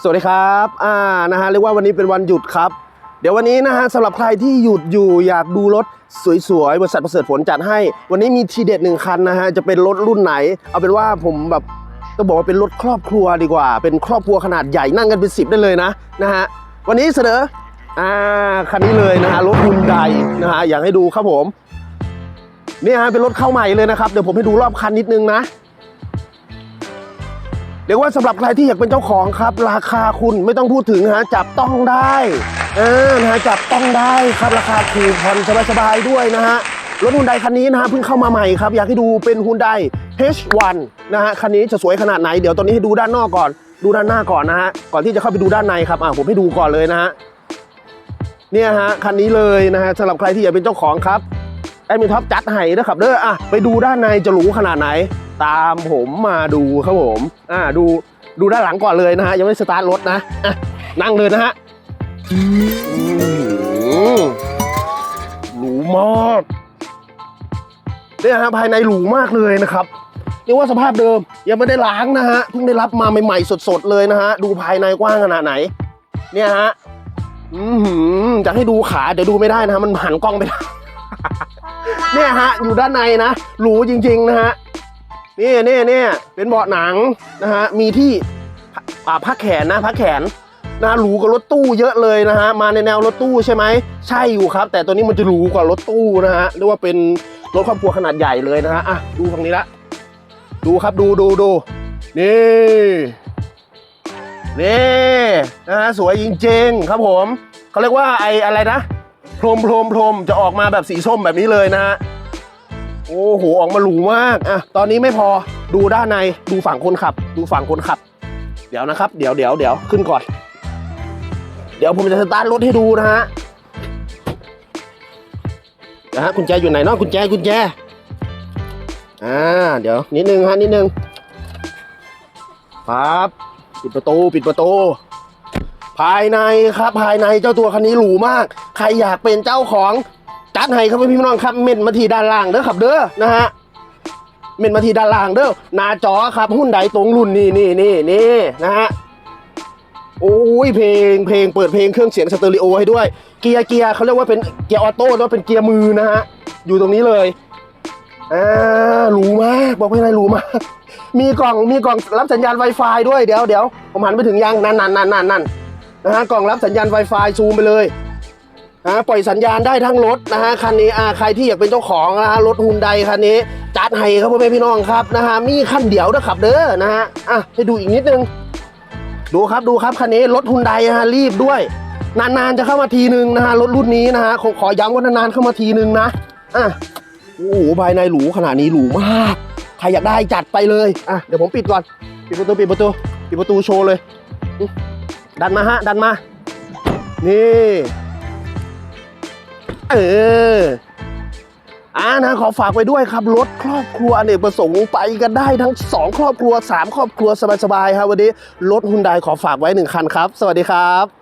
สวัสดีครับอ่านะฮะเรียกว่าวันนี้เป็นวันหยุดครับ เดี๋ยววันนี้นะฮะสำหรับใครที่หยุดอยู่อยากดูรถสวยๆบริษัทประเสริฐผลจัดให้ วันนี้มีทีเด็ดหนึ่งคันนะฮะจะเป็นรถรุ่นไหน เอาเป็นว่าผมแบบต้องบอกว่าเป็นรถครอบครัวดีกว่า เป็นครอบครัวขนาดใหญ่นั่งกันเป็นสิบได้เลยนะนะฮะวันนี้เสนออ่าคันนี้เลยนะฮะรถฮุนไดนะฮะอยากให้ดูครับผมนี่ฮะเป็นรถเข้าใหม่เลยนะครับเดี๋ยวผมให้ดูรอบคันนิดนึงนะ เรียกว่าสำหรับใครที่อยากเป็นเจ้าของครับ ราคาคุณไม่ต้องพูดถึงฮะจับต้องได้เออนะฮะจับต้องได้ครับราคาถูกผ่อนสบายๆด้วยนะฮะรถฮุนไดคันนี้นะฮะเพิ่งเข้ามาใหม่ครับ อยากให้ดูเป็นฮุนได H1 นะฮะคันนี้จะสวยขนาดไหนเดี๋ยวตอนนี้ให้ดูด้านนอกก่อน ดูด้านหน้าก่อนนะฮะก่อนที่จะเข้าไปดูด้านในครับอะผมให้ดูก่อนเลยนะฮะเนี่ยฮะคันนี้เลยนะฮะสำหรับใครที่อยากเป็นเจ้าของครับ แอดมินท็อปจัดให้นะครับเด้ออะไปดูด้านในจะหรูขนาดไหน ตามผมมาดูครับผมอ่าดูดูด้านหลังก่อนเลยนะฮะยังไม่สตาร์ทรถนะอะนั่งเลยนะฮะหรูมากเนี่ยฮะภายในหรูมากเลยนะครับเรียกว่าสภาพเดิมยังไม่ได้ล้างนะฮะเพิ่งได้รับมาใหม่ๆสดๆเลยนะฮะดูภายในกว้างขนาดไหน เนี่ยฮะอือหือจะให้ดูขาเดี๋ยวดูไม่ได้นะฮะมันหันกล้องไม่ได้ เนี่ยฮะ อยู่ด้านในนะ หรูจริง ๆ นะฮะนี่นี่นี่เป็นเบาะหนังนะฮะ มีที่อ่าพักแขนนะพักแขนนะหรูกว่ารถตู้เยอะเลยนะฮะ มาในแนวรถตู้ใช่ไหม ใช่อยู่ครับ แต่ตัวนี้มันจะหรูกว่ารถตู้นะฮะเรียกว่าเป็นรถครอบครัวขนาดใหญ่เลยนะฮะ อะ ดูฝั่งนี้ละ ดูครับ ดูดูดู นี่ นี่ นะฮะ สวยจริง ๆ ครับผม เขาเรียกว่าไออะไรนะ พรมโพรมโพรมจะออกมาแบบสีส้มแบบนี้เลยนะฮะโอ้โหออกมาหรูมากอะตอนนี้ไม่พอดูด้านในดูฝั่งคนขับ ดูฝั่งคนขับ เดี๋ยวนะครับ เดี๋ยวเดี๋ยวเดี๋ยวขึ้นก่อน เดี๋ยวผมจะสตาร์ทรถให้ดูนะฮะนะฮะกุญแจอยู่ไหนเนาะกุญแจกุญแจอ่าเดี๋ยวนิดนึงฮะนิดนึงครับปิดประตูปิดประตู ภายในครับภายในเจ้าตัวคันนี้หรูมาก ใครอยากเป็นเจ้าของจัดให้ครับพี่น้องครับเม่นมาทีด้านล่างเด้อครับเด้อนะฮะเม่นมาทีด้านล่างเด้อหน้าจอครับหุ้นใดตรงรุ่นนี่นี่นี่นี่นะฮะโอ้ยเพลงเพลงเปิดเพลงเครื่องเสียงสเตอริโอให้ด้วย เกียร์เกียร์เขาเรียกว่าเป็นเกียร์ออโต้แล้วเป็นเกียร์มือนะฮะอยู่ตรงนี้เลยอ่าหรูมากบอกไม่ได้หรูมากมีกล่องมีกล่องรับสัญญาณ Wi-Fi ด้วยเดี๋ยวเดี๋ยวผมหันไปถึงยังนั่นนั่นนั่นนั่น นะฮะกล่องรับสัญญาณ Wi-Fi ซูมไปเลยนะปล่อยสัญญาณได้ทั้งรถนะฮะคันนี้อ่าใครที่อยากเป็นเจ้าของนะฮะรถฮุนไดคันนี้จัดให้ครับพ่อแม่พี่น้องครับนะฮะมีคันเดียวนะครับเด้อนะฮะอะให้ดูอีกนิดนึง ดูครับดูครับคันนี้รถฮุนไดนะฮะรีบด้วย นานๆจะเข้ามาทีนึงนะฮะรถรุ่นนี้นะฮะขอขอย้ำว่านานๆเข้ามาทีนึงนะอะโอ้โหภายในหรูขนาดนี้หรูมากใครอยากได้จัดไปเลยอะเดี๋ยวผมปิดก่อนปิดประตูปิดประตูปิดประตูโชว์เลยอื ดันมาฮะ ดันมา นี่ เอออ่านะขอฝากไว้ด้วยครับรถครอบครัวอเนกประสงค์ไปกันได้ทั้ง 2 ครอบครัว 3 ครอบครัวสบายๆครับวันนี้รถฮุนไดขอฝากไว้หนึ่งคันครับ สวัสดีครับ